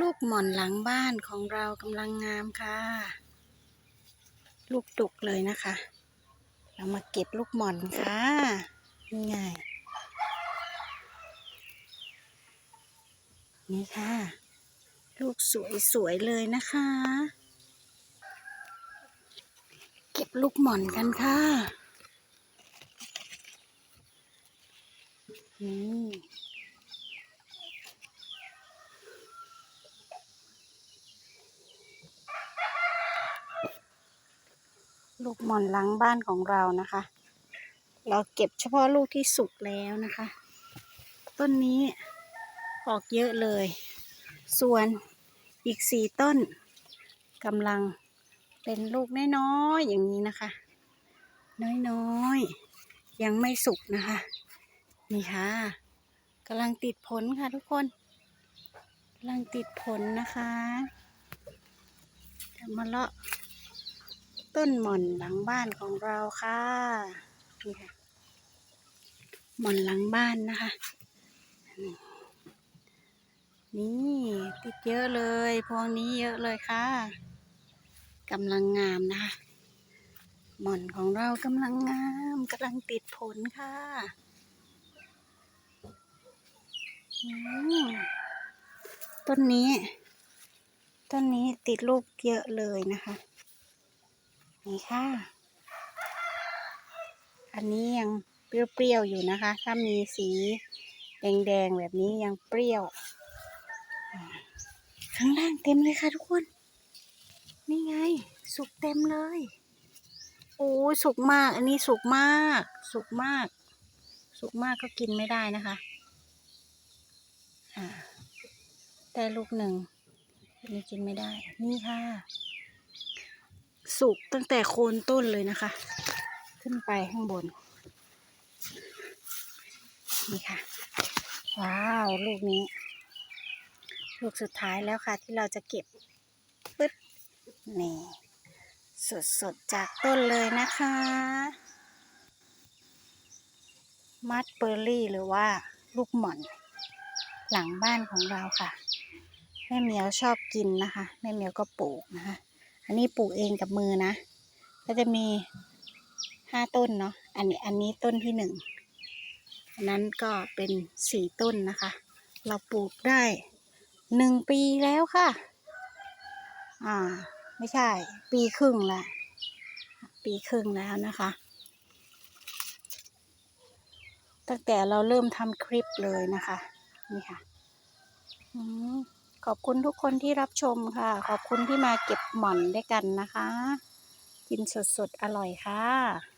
ลูกหม่อนหลังบ้านของเรากำลังงามค่ะ ลูกดุกเลยนะคะ เรามาเก็บลูกหม่อนค่ะนี่ไงนี่ค่ะ ลูกสวยๆเลยนะคะ เก็บลูกหม่อนกันค่ะนี่ ลูกหม่อนหลังบ้านของเรานะคะ เราเก็บเฉพาะลูกที่สุกแล้วนะคะ ต้นนี้ออกเยอะเลย ส่วนอีกสี่ต้นกำลังเป็นลูกน้อยๆอย่างนี้นะคะ น้อยๆ ยังไม่สุกนะคะ นี่ค่ะกำลังติดผลค่ะทุกคนกำลังติดผลนะคะจะมาเลาะ ต้นหม่อนหลังบ้านของเราค่ะนี่ค่ะหม่อนหลังบ้านนะคะ นี่ติดเยอะเลยพวงนี้เยอะเลยค่ะกำลังงามนะคะหม่อนของเรากำลังงามกำลังติดผลค่ะอืมต้นนี้ ต้นนี้ติดลูกเยอะเลยนะคะ นี่ค่ะ อันนี้ยังเปรี้ยวๆอยู่นะคะ ถ้ามีสีแดงๆแบบนี้ยังเปรี้ยว ข้างล่างเต็มเลยค่ะทุกคน นี่ไง สุกเต็มเลย โอ้สุกมาก อันนี้สุกมาก สุกมาก สุกมากก็กินไม่ได้นะคะอ่าได้ลูกหนึ่งอันนี้กินไม่ได้ นี่ค่ะ สุกตั้งแต่โคนต้นเลยนะคะ ขึ้นไปข้างบน นี่ค่ะ ว้าวลูกนี้ ลูกสุดท้ายแล้วค่ะที่เราจะเก็บปึ๊ดนี่สดๆจากต้นเลยนะคะ มัดเบอร์รี่หรือว่าลูกหม่อน หลังบ้านของเราค่ะ แม่เหมียวชอบกินนะคะ แม่เหมียวก็ปลูกนะคะ อันนี้ปลูกเองกับมือนะ ก็จะมีห้าต้นเนาะ อันนี้อันนี้ต้นที่หนึ่งอันนั้นก็เป็นสี่ต้นนะคะ เราปลูกได้หนึ่งปีแล้วค่ะ อ่า ไม่ใช่ ปีครึ่งละ ปีครึ่งแล้วนะคะ ตั้งแต่เราเริ่มทำคลิปเลยนะคะ นี่ค่ะ อืม ขอบคุณทุกคนที่รับชมค่ะ ขอบคุณที่มาเก็บหม่อนด้วยกันนะคะ กินสดๆ อร่อยค่ะ